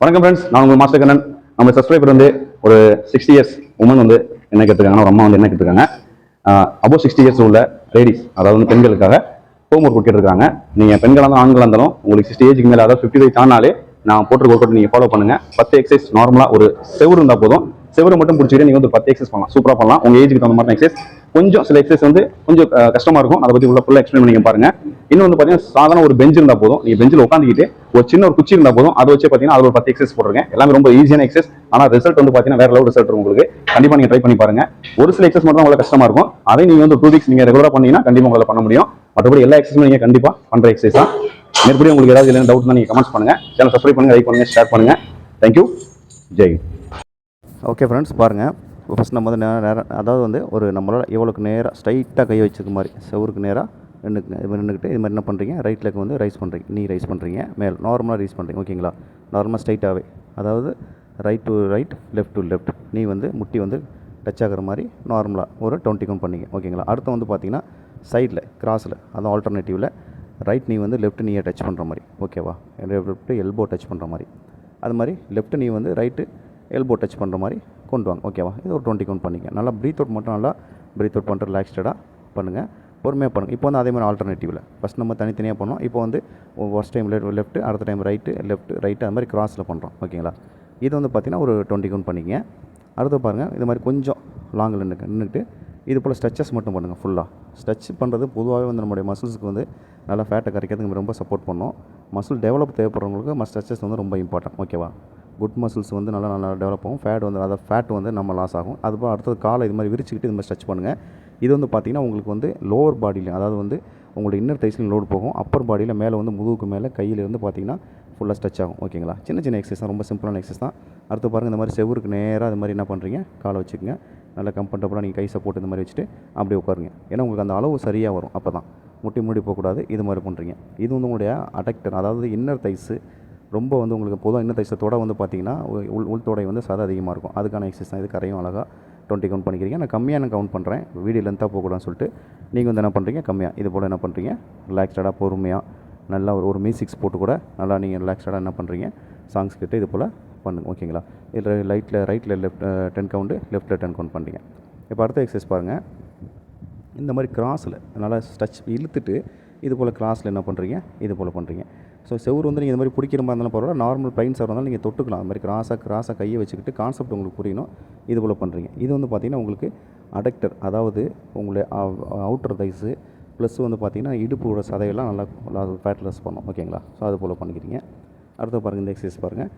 வணக்கம் ஃப்ரெண்ட்ஸ் நான் உங்கள் மாஸ்டர் கண்ணன். நம்ம சப்ஸ்கிரைபர் வந்து ஒரு சிக்ஸ்டி இயர்ஸ் உமன் வந்து என்ன கேட்டிருக்காங்க ஒரு அம்மா வந்து என்ன கேட்டிருக்காங்க? அபோவ் சிக்ஸ்டி இயர்ஸ் உள்ள லேடிஸ் அதாவது வந்து பெண்களுக்காக ஹோம் ஒர்க் கேட்டிருக்காங்க நீங்கள் பெண்களாக இருந்தாலும் ஆண்களாக இருந்தாலும் உங்களுக்கு சிக்ஸ்டி ஏஜுக்கு மேலே அதாவது ஃபிஃப்டி ஃபைவ் தானாலே நான் போட்டிருக்க ஒர்க் அவுட் நீங்கள் ஃபாலோ பண்ணுங்கள் பத்து எக்ஸசைஸ் நார்மலாக ஒரு செவ்வறு இருந்தால் போதும். செவரை மட்டும் பிடிச்சிட்டு நீங்கள் வந்து பத்து எக்ஸசைஸ் பண்ணலாம். சூப்பராக பண்ணலாம். உங்கள் ஏஜுக்கு தகுந்த மாதிரி எக்ஸசைஸ் கொஞ்சம் சில எக்ஸசைஸ் வந்து கொஞ்சம் கஷ்டமாக இருக்கும். அதை பற்றி உள்ள ஃபுல்லாக எக்ஸ்பிளைன் பண்ணி பாருங்க. இன்னும் வந்து பார்த்தீங்கன்னா சாதாரண ஒரு பெஞ்ச் இருந்தால் போதும். நீங்கள் பெஞ்சில் உட்காந்துக்கிட்டு ஒரு சின்ன ஒரு குச்சி இருந்தால் போதும். அதை வச்சு பார்த்தீங்கன்னா அது ஒரு பத்து எக்ஸசைஸ் போடுறேன் எல்லாமே ரொம்ப ஈஸியான எக்ஸசைஸ் ஆனால் ரிசல்ட் வந்து பார்த்தீங்கன்னா வேற லெவல் ரிசல்ட் இருக்கும் உங்களுக்கு. கண்டிப்பாக நீங்கள் ட்ரை பண்ணி பாருங்க. ஒரு சில எக்ஸசைஸ் மட்டும் உங்களுக்கு கஷ்டமாக இருக்கும். அதை நீங்கள் வந்து டூ வீக்ஸ் நீங்கள் ரெகுலராக பண்ணீங்கன்னா கண்டிப்பாக உங்களால் பண்ண முடியும். மற்றபடி எல்லா எக்ஸசைஸும் நீங்கள் கண்டிப்பாக பண்ணுற எக்ஸசைஸ் தான். மேற்படி உங்களுக்கு ஏதாவது இல்லைன்னு டவுட் தான் நீங்கள் கமெண்ட்ஸ் பண்ணுங்க. சேனல் சப்ஸ்கிரைப் பண்ணுங்க லைக் பண்ணுங்கள் ஷேர் பண்ணுங்கள் thank you Jai okay friends பாருங்கள் ஃபஸ்ட் நம்ம வந்து நேரம் நேரம் அதாவது வந்து ஒரு நம்மளால் எவ்வளோக்கு நேராக ஸ்ட்ரைட்டாக கை வச்சிருக்க மாதிரி செவருக்கு நேராக நின்றுக்கு இது மாதிரி நின்றுக்கிட்டு இது மாதிரி என்ன பண்ணுறீங்க ரைட் லெக் வந்து ரைஸ் பண்ணுறீங்க நீ ரைஸ் பண்ணுறீங்க மேல் நார்மலாக ரைஸ் பண்ணுறீங்க ஓகேங்களா நார்மலாக ஸ்ட்ரைட்டாகவே அதாவது right to right left to left நீ வந்து முட்டி வந்து டச் ஆகிற மாதிரி நார்மலாக ஒரு டுவெண்ட்டி கவுண்ட் பண்ணிங்க. ஓகேங்களா அடுத்து வந்து பார்த்தீங்கன்னா சைடில் கிராஸில் அதுவும் ஆல்டர்னேட்டிவில் ரைட் நீ வந்து லெஃப்ட் நீயை டச் பண்ணுற மாதிரி. ஓகேவா லெஃப்ட் எல்போ டச் பண்ணுற மாதிரி. அது மாதிரி லெஃப்ட் நீ வந்து ரைட்டு எல்போ டச் பண்ணுற மாதிரி கொண்டு வாங்க ஓகேவா இது ஒரு டுவெண்ட்டி கவுண்ட் பண்ணிங்க நல்லா ப்ரீத் அவுட் மட்டும் நல்லா ப்ரீத் அவுட் பண்ணுற ரிலாக்ஸ்டாக பண்ணுங்கள் பொறுமையாக பண்ணுங்கள் இப்போ வந்து அதே மாதிரி ஆல்டர்னேட்டிவில் ஃபஸ்ட் நம்ம தனித்தனியாக பண்ணோம் இப்போ வந்து ஃபஸ்ட் டைம் லெஃப்ட் அடுத்த டைம் ரைட்டு லெஃப்ட் ரைட்டு அது மாதிரி கிராஸில் பண்ணுறோம் ஓகேங்களா இது வந்து பார்த்திங்கன்னா ஒரு டுவெண்ட்டி கவுண்ட் பண்ணிக்கங்க அடுத்து பாருங்கள் இது மாதிரி கொஞ்சம் லாங்கில் நின்று நின்றுட்டு இது போல் ஸ்ட்ரெச்சஸ் மட்டும் பண்ணுங்கள் ஃபுல்லாக ஸ்ட்ரெச் பண்ணுறது பொதுவாகவே வந்து நம்மளுடைய மசில்ஸுக்கு வந்து நல்லா ஃபேட்டை கரைக்கிறதுக்கு ரொம்ப சப்போர்ட் பண்ணோம். மசில் டெவலப் தேவைப்படுறவங்களுக்கு ம ஸ்ட்ரெச்சஸ் வந்து ரொம்ப இம்பார்ட்டன்ட் ஓகேவா குட் மசில்ஸ் வந்து நல்லா நல்லா டெவலப் ஆகும். ஃபேட் வந்து அதாவது ஃபேட் வந்து நம்ம லாஸ் ஆகும். அதுபோல் அடுத்தது காலை இது மாதிரி விரிச்சுக்கிட்டு இது மாதிரி ஸ்ட்ரெச் பண்ணுங்கள் இது வந்து பார்த்திங்கன்னா உங்களுக்கு வந்து லோவர் பாடியில் அதாவது வந்து உங்களோட இன்னர் தைஸ்லையும் லோடு போகும். அப்பர் பாடியில் மேலே வந்து முதுகுக்கு மேலே கையில் இருந்து பார்த்தீங்கன்னா ஃபுல்லாக ஸ்ட்ரெச் ஆகும். ஓகேங்களா சின்ன சின்ன எக்ஸசைஸ் தான். ரொம்ப சிம்பிளான எக்ஸசைஸ் தான். அடுத்து பாருங்கள் இந்த மாதிரி செவருக்கு நேராக இது மாதிரி என்ன பண்ணுறீங்க காலை வச்சுக்கோங்க. நல்லா கம்ஃபர்டபுளாக நீங்கள் கை சப்போர்ட் இந்த மாதிரி வச்சுட்டு அப்படியே உட்காருங்க. ஏன்னா உங்களுக்கு அந்த அளவு சரியாக வரும். அப்போ தான் முட்டி முடி போகக்கூடாது. இது மாதிரி பண்ணுறீங்க இது வந்து உங்களுடைய அடக்டர் அதாவது இன்னர் தைஸு ரொம்ப வந்து உங்களுக்கு பொதுவாக இன்னும் தைஸை வந்து பார்த்தீங்கன்னா உள்- உள் தொடை வந்து சதை அதிகமாக இருக்கும். அதுக்கான எக்ஸசைஸ் தான். இது கரையும் அழகாக டுவெண்ட்டி கவுண்ட் பண்ணிக்கிறீங்க. நான் கம்மியாக நான் கவுண்ட் பண்ணுறேன் வீடியோ லென்த்தாக போகக்கூடாதுன்னு சொல்லிட்டு நீங்கள் வந்து என்ன பண்ணுறீங்க கம்மியாக இது போல் என்ன பண்ணுறீங்க ரிலாக்ஸ்டாக பொறுமையாக நல்லா ஒரு ஒரு மியூசிக்ஸ் போட்டு கூட நல்லா நீங்கள் ரிலாக்ஸ்டாக என்ன பண்ணுறீங்க சாங்ஸ் கேட்டு இது போல் பண்ணுங்க. ஓகேங்களா இதில் லைட்டில் ரைட்டில் லெஃப்ட் டென் கவுண்டு லெஃப்ட்டில் டென் கவுண்ட் பண்ணுறீங்க இப்போ அடுத்த எக்ஸசைஸ் பாருங்கள் இந்த மாதிரி கிராஸில் நல்லா ஸ்டச் இழுத்துட்டு இது போல் கிராஸில் என்ன பண்ணுறீங்க இது போல் பண்ணுறீங்க ஸோ செவ்வறு வந்து நீங்கள் இந்த மாதிரி பிடிக்கிற மாதிரி இருந்தாலும் பரவாயில்ல. நார்மல் பிளைன் செவர் இருந்தாலும் நீங்கள் தொட்டுக்கலாம். அது மாதிரி கிராஸாக கிராஸாக கையை வச்சுக்கிட்டு கான்செப்ட் உங்களுக்கு புரியணும். இது போல் பண்ணுறீங்க இது வந்து பார்த்திங்கன்னா உங்களுக்கு அடக்டர் அதாவது உங்களுடைய அவுட்டர் தைஸு ப்ளஸ் வந்து பார்த்திங்கன்னா இடுப்போட சதையெல்லாம் நல்லா ஃபேட் லெஸ் பண்ணும். ஓகேங்களா ஸோ அது போல் பண்ணிக்கிறீங்க. அடுத்து பாருங்கள் இந்த எக்ஸசைஸ் பாருங்கள்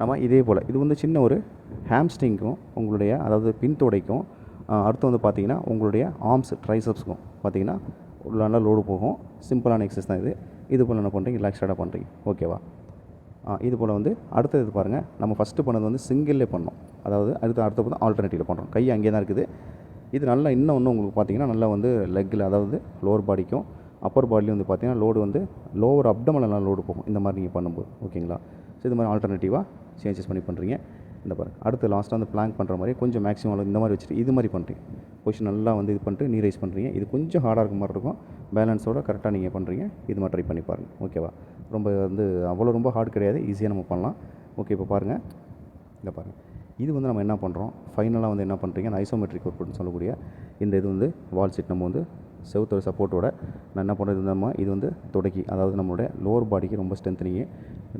நம்ம இதே போல் இது வந்து சின்ன ஒரு ஹேம்ஸ்டிங்க்கும் உங்களுடைய அதாவது பின்தொடைக்கும் அடுத்து வந்து பார்த்தீங்கன்னா உங்களுடைய ஆர்ம்ஸ் ட்ரைசப்ஸ்க்கும் பார்த்தீங்கன்னா உள்ள நல்லா லோடு போகும். சிம்பிளான எக்ஸசைஸ் தான் இது. இது போல் என்ன பண்ணுறீங்க? ரிலாக்ஸ்டாக பண்ணுறீங்க. ஓகேவா ஆ, இது போல் வந்து அடுத்தது இது பாருங்கள் நம்ம ஃபஸ்ட்டு பண்ணது வந்து சிங்கிளே பண்ணோம் அதாவது அடுத்து அடுத்த வந்து ஆல்டர்னேட்டிவ் பண்ணுறோம். கை அங்கேயே தான் இருக்குது. இது நல்லா இன்னும் ஒன்று உங்களுக்கு பார்த்தீங்கன்னா நல்லா வந்து லெக்கில் அதாவது லோவர் பாடிக்கும் அப்பர் பாடிலையும் வந்து பார்த்தீங்கன்னா லோடு வந்து லோவர் அப்டமனில் லோடு போகும். இந்த மாதிரி நீங்கள் பண்ணும்போது. ஓகேங்களா ஸோ இது மாதிரி ஆல்டர்னேட்டிவாக சேஞ்சஸ் பண்ணி பண்ணுறீங்க. இந்த பாருங்க. அடுத்து லாஸ்ட்டாக வந்து பிளாங்க் பண்ணுற மாதிரி கொஞ்சம் மேக்ஸிமம் இந்த மாதிரி வச்சுட்டு இது மாதிரி பண்ணுறீங்க பொசிஷன் நல்லா வந்து இது பண்ணிட்டு நீ ரைஸ் பண்ணுறீங்க இது கொஞ்சம் ஹார்டாக இருக்க மாதிரி இருக்கும். பேலன்ஸோட கரெக்டாக நீங்கள் பண்ணுறீங்க இது மாதிரி ட்ரை பண்ணி பாருங்கள் ஓகேவா ரொம்ப வந்து அவ்வளோ ரொம்ப ஹார்ட் கிடையாது. ஈஸியாக நம்ம பண்ணலாம். ஓகே இப்போ பாருங்கள் இந்த பாருங்கள் இது வந்து நம்ம என்ன பண்ணுறோம் ஃபைனலாக வந்து என்ன பண்ணுறீங்க அந்த ஐசோமெட்ரிக் ஒர்க்னு சொல்லக்கூடிய இந்த இது வந்து வால் சீட் நம்ம வந்து செவுத்தோட சப்போர்ட்டோட நான் என்ன பண்ணுறது நம்ம இது வந்து தொடக்கி அதாவது நம்மளுடைய லோவர் பாடிக்கு ரொம்ப ஸ்ட்ரென்த்னிங்க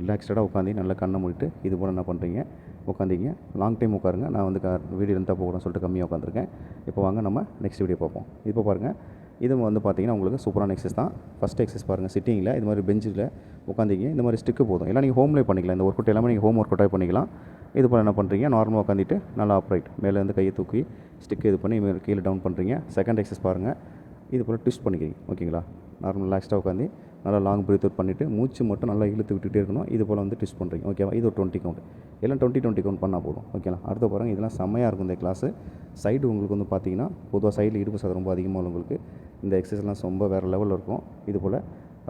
ரிலாக்ஸ்டாக உட்காந்து நல்லா கண்ணை மூடிட்டு இது போல் என்ன பண்ணுறீங்க உட்காந்திங்க லாங் டைம் உட்காருங்க. நான் வந்து வீடியோ இருந்தால் போகணும்னு சொல்லிட்டு கம்மியாக உட்காந்துருக்கேன் இப்போ வாங்க நம்ம நெக்ஸ்ட் வீடியோ பார்ப்போம். இப்போ பாருங்கள் இது வந்து பார்த்தீங்கன்னா உங்களுக்கு சூப்பரான எக்ஸஸ் தான். ஃபஸ்ட் எக்ஸஸ் பாருங்கள் சிட்டிங்கில் இது மாதிரி பெஞ்சில் உட்காந்திங்க இந்த மாதிரி ஸ்டிக்கு போதும். எல்லாம் நீங்கள் ஹோம்லேயே பண்ணிக்கலாம். இந்த ஒர்க் அவுட் எல்லாமே நீங்கள் ஹோம் ஒர்க் அவுட்டாக பண்ணிக்கலாம். இது போல் என்ன பண்ணுறீங்க நார்மலாக உட்காந்துட்டு நல்லா அப்ரைட் மேலேருந்து கையை தூக்கி ஸ்டிக்கு இது பண்ணி மேலே கீழே டவுன் பண்ணுறீங்க செகண்ட் எக்ஸஸ் பாருங்கள் இது போல் ட்விஸ்ட் பண்ணிக்கிறீங்க. ஓகேங்களா நார்மல் ரிலாக்ஸ்டாக உட்காந்து நல்லா லாங் ப்ரீத் அவுட் பண்ணிவிட்டு மூச்சு மட்டும் நல்லா இழுத்து விட்டுகிட்டே இருக்கணும். இது போல் வந்து டெஸ்ட் பண்ணுறீங்க ஓகேவா இது ஒரு டுவெண்ட்டி கவுண்ட் எல்லாம் டுவெண்ட்டி டுவெண்ட்டி கவுண்ட் பண்ணால் போதும். ஓகேங்களா அடுத்து பாருங்கள் இதெல்லாம் செம்மையாக இருக்கும் இந்த கிளாஸு சைடு உங்களுக்கு வந்து பார்த்தீங்கன்னா பொதுவாக சைடில் இடுப்பு சாதம் ரொம்ப அதிகமாக உங்களுக்கு இந்த எக்ஸசைஸ்லாம் ரொம்ப வேறு லெவலில் இருக்கும். இது போல்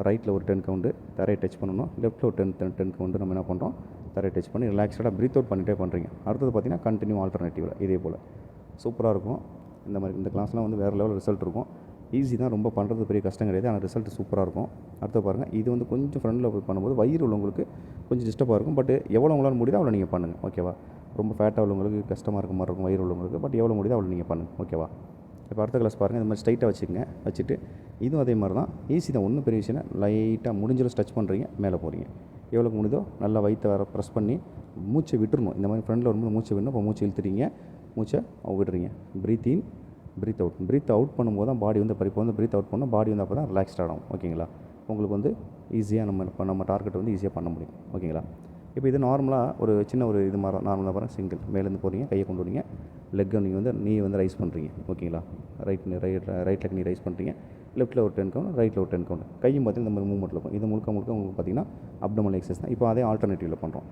ரைட்டில் ஒரு டென் கவுண்டு தரையை டச் பண்ணணும். லெஃப்ட்டில் ஒரு டென் டென் டென் கவுண்டு நம்ம என்ன பண்ணுறோம் தரையை டச் பண்ணி ரிலாக்ஸ்டாக ப்ரீத் அவுட் பண்ணிகிட்டே பண்ணுறீங்க அடுத்தது பார்த்தீங்கன்னா கண்டினியூ ஆல்டர்னேட்டிவில் இதே போல். சூப்பராக இருக்கும். இந்த மாதிரி இந்த கிளாஸ்லாம் வந்து வேறு லெவல் ரிசல்ட் இருக்கும். ஈஸி தான் ரொம்ப பண்ணுறது பெரிய கஷ்டம் கிடையாது. ஆனால் ரிசல்ட் சூப்பராக இருக்கும். அடுத்து பாருங்கள் இது வந்து கொஞ்சம் ஃப்ரண்டில் பண்ணும்போது வயிறு உள்ளவங்களுக்கு கொஞ்சம் டிஸ்டர்பாக இருக்கும். பட் எவ்வளோ உங்களால் முடியுதோ அவ்வளோ நீங்கள் பண்ணுங்கள் ஓகேவா ரொம்ப ஃபேட்டாக உள்ளவங்களுக்கு கஷ்டமாக இருக்க மாதிரி இருக்கும் வயிறு உள்ளவங்களுக்கு. பட் எவ்வளோ முடியுதோ அவ்வளோ நீங்கள் பண்ணுங்கள் ஓகேவா இப்போ அடுத்த கிளாஸ் பாருங்கள் இந்த மாதிரி ஸ்ட்ரைட்டாக வச்சுக்கோங்க. வச்சுட்டு இதுவும் அதே மாதிரி தான். ஈஸி தான். ஒன்றும் பெரிய விஷயம் லைட்டாக முடிஞ்சளவு ஸ்ட்ரெச் பண்ணுறீங்க மேலே போகிறீங்க எவ்வளோக்கு முடியுதோ நல்லா வயிற்று வர ப்ரெஸ் பண்ணி மூச்சை விட்டுருணும் இந்த மாதிரி ஃப்ரெண்டில் வரும்போது மூச்சை விடணும். இப்போ மூச்சை இழுத்துறீங்க மூச்சை விடுறீங்க breath in breath out breath out பண்ணும்போது தான் பாடி வந்து இப்போ வந்து ப்ரீத் அவுட் பண்ணால் பாடி வந்து அப்போ தான் ரிலாக்ஸ்ட் ஆகும். ஓகேங்களா? உங்களுக்கு வந்து ஈஸியாக நம்ம இப்போ நம்ம டார்கெட் வந்து ஈஸியாக பண்ண முடியும். ஓகேங்களா? இப்போ இது நார்மலாக ஒரு சின்ன ஒரு இது மாதிரி நார்மலாக பாருங்கள் சிங்கிள் மேலேருந்து போகிறீங்க கையை கொண்டு வரீங்க. லெக்கை நீங்கள் வந்து நீ வந்து ரைஸ் பண்ணுறீங்க ஓகேங்களா? Right right right leg knee raise பண்ணுறீங்க லெஃப்ட்டில் ஒரு டென் கவுண்ட் ரைட்டில் ஒரு டென் கவுண்ட் கையும் பார்த்தீங்கன்னா இந்த மாதிரி மூவ்மெண்ட்டில் இருக்கும். இது முழுக்க முழுக்க உங்களுக்கு பார்த்தீங்கன்னா அப்டமல் எக்ஸசைஸ் தான். இப்போ அதே ஆல்டர்னேட்டிவில் பண்ணுறோம்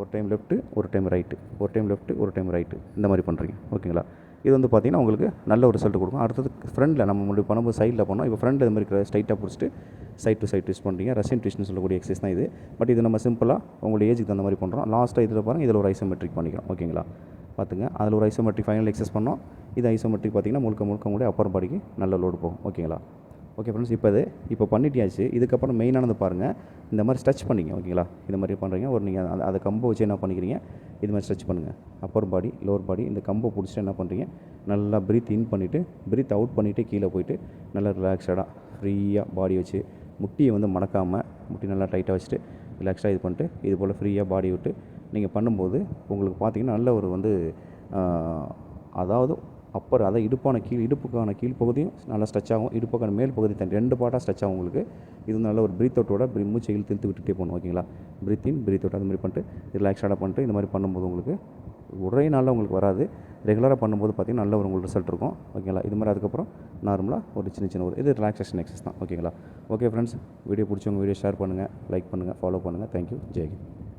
ஒரு டைம் லெஃப்ட்டு ஒரு டைம் ரைட்டு ஒரு டைம் லெஃப்ட்டு ஒரு டைம் ரைட்டு இந்த மாதிரி பண்ணுறீங்க ஓகேங்களா? இது வந்து பார்த்தீங்கன்னா உங்களுக்கு நல்ல ஒரு ரிசல்ட் கொடுக்கும். அடுத்தது ஃப்ரண்டில் நம்ம முன்னாடி பண்ணும்போது சைடில் பண்ணோம் இப்போ ஃப்ரண்டில் இது மாதிரி ஸ்ட்ரைட்டாக பிடிச்சிட்டு சைட் டு சைட் ட்விஸ்ட் பண்ணுறீங்க ரஷ்யன் ட்விஸ்ட்னு சொல்லக்கூடிய எக்ஸசைஸ் தான் இது. பட் இது நம்ம சிம்பிளாக உங்களுடைய ஏஜுக்கு தகுந்த மாதிரி பண்ணுறோம் லாஸ்ட்டாக இதில் பாருங்கள் இதில் ஒரு ஐசோமெட்ரிக் பண்ணிக்கிறோம். ஓகேங்களா பார்த்துங்க. அதில் ஒரு ஐசோமெட்ரிக் ஃபைனல் எக்ஸஸ் பண்ணோம். இது ஐசோமெட்ரிக் பார்த்தீங்கன்னா முழுக்க முழுக்க உங்களுடைய அப்பர் பாடிக்கு நல்ல லோடு போகும். ஓகேங்களா ஓகே ஃப்ரெண்ட்ஸ் இப்போ இது இப்போ பண்ணிட்டியாச்சு. இதுக்கப்புறம் மெயினானது பாருங்கள் இந்த மாதிரி ஸ்ட்ரெச் பண்ணிங்க. ஓகேங்களா இந்த மாதிரி பண்ணுறீங்க ஒரு நீங்கள் அதை கம்பை வச்சு என்ன பண்ணிக்கிறீங்க? இது மாதிரி ஸ்ட்ரெச் பண்ணுங்கள் அப்பர் பாடி லோவர் பாடி இந்த கம்பை பிடிச்சிட்டு என்ன பண்ணுறீங்க நல்லா ப்ரீத் இன் பண்ணிவிட்டு ப்ரீத் அவுட் பண்ணிவிட்டு கீழே போயிட்டு நல்லா ரிலாக்ஸடாக ஃப்ரீயாக பாடி வச்சு முட்டியை வந்து மடக்காமல் முட்டி நல்லா டைட்டாக வச்சுட்டு ரிலாக்ஸாக இது பண்ணிட்டு இது போல் ஃப்ரீயாக பாடி விட்டு நீங்கள் பண்ணும்போது உங்களுக்கு பார்த்திங்கன்னா நல்ல ஒரு வந்து அதாவது அப்பர் அதை இடுப்பான கீழ் இடுப்புக்கான கீழ் பகுதியும் நல்லா ஸ்ட்ரெச் ஆகும். இடுப்புக்கான மேல் பகுதி தனி ரெண்டு பாட்டாக ஸ்ட்ரெச் ஆகும் உங்களுக்கு. இது நல்ல ஒரு ப்ரீத் அவுட்டோட ப்ரீ மூச்சை இழுத்து இழுத்து விட்டுட்டே போகணும் ஓகேங்களா ப்ரீத் இன் ப்ரீத் அவுட் அது மாதிரி பண்ணிட்டு ரிலாக்ஸாக பண்ணிட்டு இந்த மாதிரி பண்ணும்போது உங்களுக்கு ஒரே நாளில் உங்களுக்கு வராது. ரெகுலராக பண்ணும்போது பார்த்திங்கன்னா நல்ல ஒரு உங்களுக்கு ரிசல்ட் இருக்கும் ஓகேங்களா இது மாதிரி அதுக்கப்புறம் நார்மலாக ஒரு சின்ன சின்ன ஒரு இது ரிலாக்ஸேஷன் எக்ஸஸ் தான் ஓகேங்களா ஓகே ஃப்ரெண்ட்ஸ் வீடியோ பிடிச்சவங்க வீடியோ ஷேர் பண்ணுங்கள் லைக் பண்ணுங்கள் ஃபாலோ பண்ணுங்கள் தேங்க்யூ ஜெய்ஹிந்த்